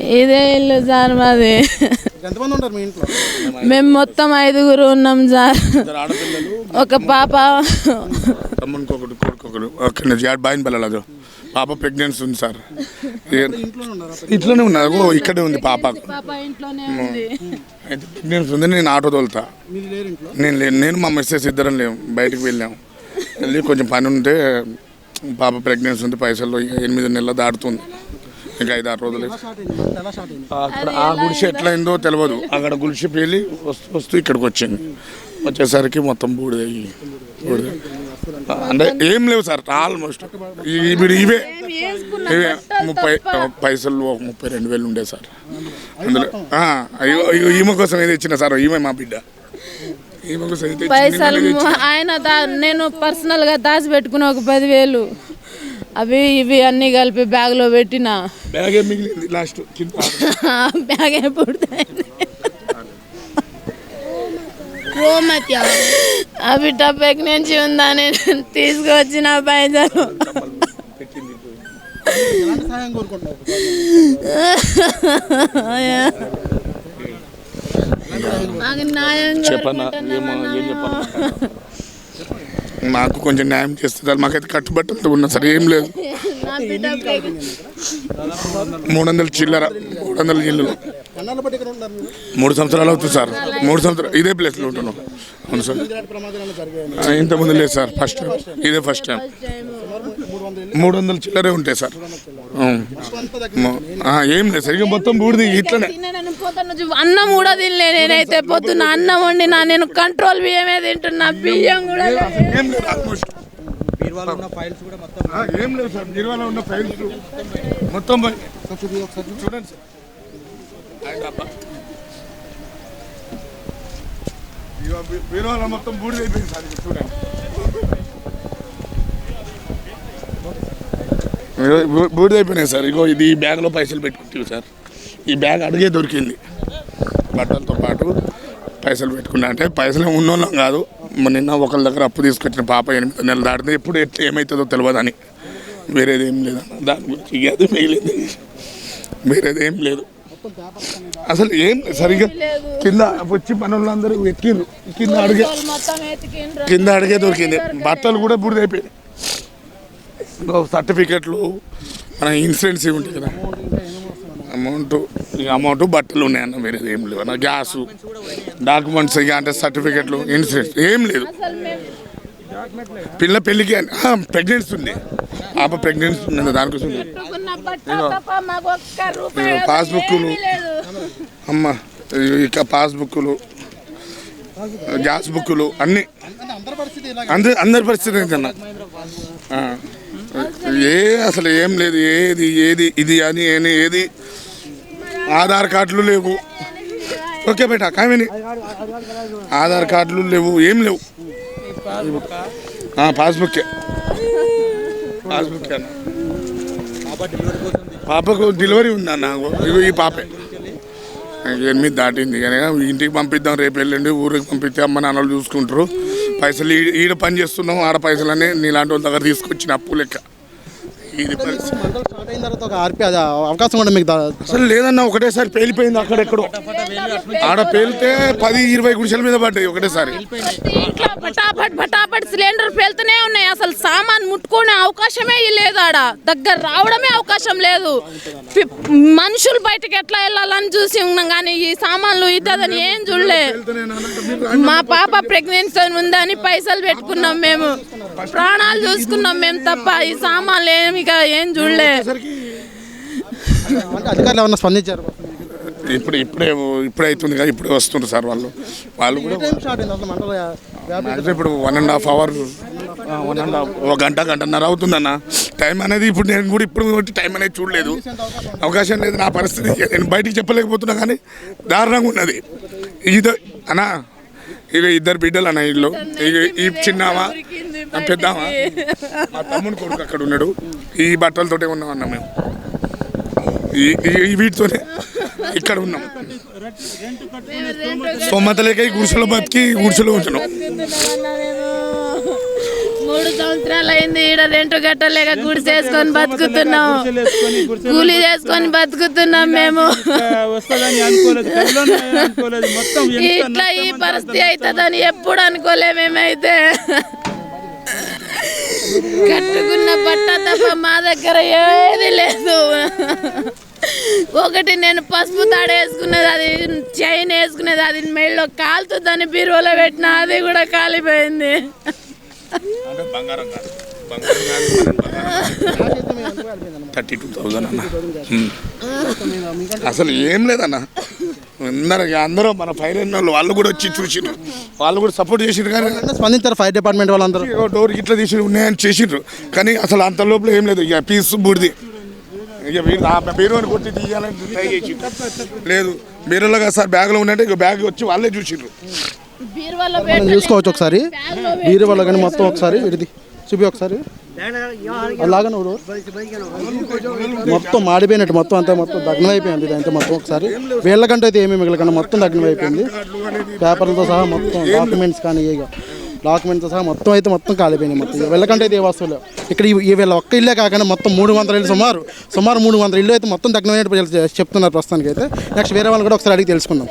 ఇదే ఇల్లు సార్ మాది. ఎంతమంది ఉంటారు మీ ఇంట్లో? మేము మొత్తం ఐదుగురు ఉన్నాం సార్. ఆడపిల్లలు ఒక పాప. తమ్మునికి కొడుకు ఒకడు బాయిన పిల్లలు పాప ప్రెగ్నెన్సీ ఉంది సార్. ఇంట్లోనే ఉన్నారు? ఓ ఇక్కడే ఉంది పాప. పాప ఇంట్లోనే ఉంది. అయితే ప్రెగ్నెన్సీ ఉంది నేను ఆటో తోలుతా. మీరు లేరు ఇంట్లో? నేను లే- నేను మా మిస్సెస్ ఇద్దరం లేము బయటికి వెళ్ళాము వెళ్ళి కొంచెం పని ఉంటే పాప ప్రెగ్నెన్సీ ఉంది పైసలు ఎనిమిది నెలలు దాటుతుంది. ఇంకా ఐదు ఆరు రోజులు అక్కడ ఆ గుడిసె ఎట్లయిందో తెలియదు అక్కడ గుడిసె పేలి వస్తూ వస్తూ ఇక్కడికి వచ్చింది. వచ్చేసరికి మొత్తం బూడిదయ్యి బూడిద. అంటే ఏం లేవు సార్ ఆల్మోస్ట్. ఇప్పుడు ఇవే. ఇవే ముప్పై పైసలు ఒక ముప్పై రెండు వేలు ఉండే సార్. అందులో ఆ, అయ్యో అయ్యో ఈమె కోసం ఏది ఇచ్చిన సార్? ఈమె మా బిడ్డ. ఈమె కోసం పైసలు. ఆయన దా నేను పర్సనల్గా దాచి పెట్టుకున్న ఒక పదివేలు. అవి ఇవి అన్నీ కలిపి బ్యాగ్లో పెట్టిన. బ్యాగే మిగిలింది లాస్ట్ కింద. బ్యాగ్ ఎప్పుడు ఆ బిడ్డ ప్రెగ్నెన్సీ ఉందని తీసుకొచ్చిన పైసలు. చెప్పన్నా ఏమో ఏం చెప్పాలి మాకు కొంచెం న్యాయం చేస్తే మాకైతే కట్టుబట్టలతో ఉన్నా సార్ ఏం లేదు. మూడు వందల చిల్లర మూడు వందల ఇల్లు మూడు సంవత్సరాలు అవుతుంది సార్. మూడు సంవత్సరాలు ఇదే ప్లేస్లో ఉంటున్నాం. అవును సార్. ఇంతకుముందు లేదు సార్. First time. ఇదే ఫస్ట్ టైం. మూడు వందల చిల్లరే ఉంటాయి సార్. ఏం లేదు సార్ ఇక మొత్తం బూడిది ఇట్లనే. అన్నం కూడా తినలే నేనైతే పొద్దున్న అన్నం వండినా నేను కంట్రోల్ బియ్యమే తింటున్నా బియ్యం కూడా. ఏం లేదు. ఆల్మోస్ట్ ఏం సార్ నిర్వాలో ఉన్న ఫైల్స్ మొత్తం చూడండి సార్. బీరువాలో మొత్తం బూడిద అయిపోయింది సార్ చూడండి. ఇగో బూ- బూడిద అయిపోయినాయి సార్. ఇగో ఇది ఈ బ్యాగ్లో పైసలు పెట్టుకుంటారు సార్. ఈ బ్యాగ్ అడిగే దొరికింది. బట్టలతో పాటు పైసలు పెట్టుకున్నా. అంటే పైసలు ఉన్నోళ్ళం కాదు. నిన్న ఒకళ్ళ దగ్గర అప్పు తీసుకొచ్చిన పాప ఎనిమిది నెలలు దాటితే ఎప్పుడు ఎట్లా ఏమవుతుందో తెలియదని వేరేది ఏం లేదన్న దాని గురించి అది మిగిలింది వేరేది ఏం లేదు. అసలు ఏం సరిగ్గా కింద వచ్చి పనులందరూ ఎక్కిండ్రు కింద అడిగే. కింద అడిగే దొరికింది. బట్టలు కూడా బుడిదైపోయింది సర్టిఫికెట్లు మన ఇన్సూరెన్స్ ఇవి ఉంటాయి కదా. అమౌంట్ ఇక అమౌంట్ బట్టలు ఉన్నాయన్న వేరేది ఏం లేవు అన్న. గ్యాసు డాక్యుమెంట్స్ ఇక అంటే సర్టిఫికెట్లు ఇన్సూరెన్స్ ఏం లేదు. పిల్ల పెళ్ళికి ప్రెగ్నెన్సీ ఉంది. పాప ప్రెగ్నెన్సీ ఉంది దానికోసం పాస్బుక్లు. అమ్మ ఇక పాస్బుక్లు గ్యాస్ బుక్కులు అన్నీ. అందరి పరిస్థితి అందరి పరిస్థితి ఏంటన్నా? ఏ అసలు ఏం లేదు. ఏది ఏది ఇది అని అని ఏది. ఆధార్ కార్డులు లేవు. ఓకే బేట కామిని. ఆధార్ కార్డులు లేవు ఏం లేవు. పాస్బుక్ పాస్బుక్కే. పాస్బుక్ అన్న. పాపకు డెలివరీ ఉందన్న ఇగో ఈ పాపే. ఎనిమిది దాటింది. కానీ ఇంటికి పంపిద్దాం రేపు వెళ్ళండి ఊరికి పంపిస్తే అమ్మ నాన్నలు చూసుకుంటారు. పైసలు ఈడ పని చేస్తున్నాం ఆడ పైసలనే నీలాంటి వాళ్ళ దగ్గర తీసుకొచ్చిన అప్పు లెక్క. ఇది పరిస్థితి. మండలం స్టార్ట్ అయిన తర్వాత ఒక ఆర్పి అది అవకాశం కూడా మీకు అసలు లేదన్న ఒకటేసారి పేలిపోయింది అక్కడెక్కడో ఆడ పేలితే పది ఇరవై గుడిసెల మీద పడ్డాయి ఒకటేసారి. ఇంట్లో పటాపట్ పటాపట్ సిలిండర్ పేలుతూనే ఉన్నాయి. అసలు సామాన్ ముట్టుకునే అవకాశమే లేదు ఆడ. దగ్గర రావడమే అవకాశం లేదు. మనుషులు బయటకి ఎట్లా వెళ్ళాలని చూసి ఉన్నాం కానీ ఈ సామాన్లు ఇద్దని ఏం చూడలే. మా పాప ప్రెగ్నెన్సీ ఉందని పైసలు పెట్టుకున్నాం మేము. ప్రాణాలు చూసుకున్నాం మేము తప్ప ఈ సామాన్లు ఏమి ఇక ఏం చూడలే. అంటే అధికారులు ఏమన్నా స్పందించారు? ఇప్పుడు ఇప్పుడే ఇప్పుడే అవుతుంది కదా ఇప్పుడే వస్తుండ్రు సార్ వాళ్ళు. వాళ్ళు కూడా ఇప్పుడు one and half hour one and half ఒక గంట గంటన్నర అవుతుందన్న టైం అనేది ఇప్పుడు నేను కూడా ఇప్పుడు టైం అనేది చూడలేదు. అవకాశం లేదు నా పరిస్థితి. నేను బయటికి చెప్పలేకపోతున్నా కానీ దారుణంగా ఉన్నది. ఇది అన్నా ఇక ఇద్దరు బిడ్డలు అన్న ఇల్లు. ఇక ఈ చిన్నామా ఆ పెద్దామా మా తమ్ముని కొడుకు అక్కడ ఉన్నాడు. ఈ బట్టలతోటే ఉన్నాం అన్న మేము. ఈ వీటితోనే ఇక్కడ ఉన్నాం. స్తోమత లేక ఈ గుడిసెలో బతికి గుడిసెలో ఉంటున్నాం. మూడు సంవత్సరాలు అయింది ఈడ రెంట్ కట్టలేక గుడి చేసుకొని బతుకుతున్నాం. గుడిసెలు వేసుకొని, గుడిసెలు కూలీ చేసుకొని బతుకుతున్నాం మేము. వస్తుందని అనుకోలేదు కల్లోనే అనుకోలేదు మొత్తం ఎంత ఇట్లా ఈ పరిస్థితి అవుతుందని ఎప్పుడు అనుకోలే మేమైతే. కట్టుకున్న బట్ట తప్ప మా దగ్గర ఏది లేదు. ఒకటి నేను పసుపు తాడు వేసుకునేది అది చైన్ వేసుకునేది అది మెళ్ళలో కాలుతుందని బీరువాలో పెట్టిన అది కూడా కాలిపోయింది. థర్టీ టూ థౌజండ్ అన్న. అసలు ఏం లేదన్న. అందరూ అందరూ మన ఫైర్ అయిన వాళ్ళు వాళ్ళు కూడా వచ్చి చూసిండ్రు వాళ్ళు కూడా సపోర్ట్ చేసిండ్రు కానీ స్పందించారు ఫైర్ డిపార్ట్మెంట్ వాళ్ళందరూ. ఇగో డోర్ ఇట్లా తీసి ఉన్నాయని చేసిండ్రు కానీ అసలు అంత లోపల ఏం లేదు. ఇక పీస్ బూడిది. ఇక బీరువాని కొట్టి తీయాలని ట్రై చేసిండ్రు లేదు బీరులో సార్ బ్యాగ్లో ఉన్నట్టు ఇక బ్యాగ్ వచ్చి వాళ్ళే చూసిండ్రు బీరువాలో మనం చూసుకోవచ్చు ఒకసారి. బీరు వల్ల కానీ మొత్తం ఒకసారి ఇది చూపి ఒకసారి. అలాగా నువ్వు మొత్తం మాడిపోయినట్టు మొత్తం అంతా మొత్తం దగ్నం అయిపోయింది ఇదంతా మొత్తం ఒకసారి. వీళ్ళకంటే అయితే ఏమీ మిగలకుండా మొత్తం దగ్నం అయిపోయింది. పేపర్లతో సహా మొత్తం డాక్యుమెంట్స్ కానీ ఇక డాక్యుమెంట్స్ సహా మొత్తం అయితే మొత్తం కాలిపోయినాయి మొత్తం. వెళ్ళకంటే వీళ్ళకంటే అయితే ఏ వస్తువులు ఇక్కడ వీళ్ళ ఒక్క ఇల్లే కాకుండా మొత్తం మూడు వందల ఇల్లు సుమారు సుమారు మూడు వందల ఇల్లు అయితే మొత్తం దగ్నమైనట్టు చెప్తున్నారు ప్రస్తుతానికి అయితే నెక్స్ట్ వేరే వాళ్ళు కూడా ఒకసారి అడిగి తెలుసుకుందాం.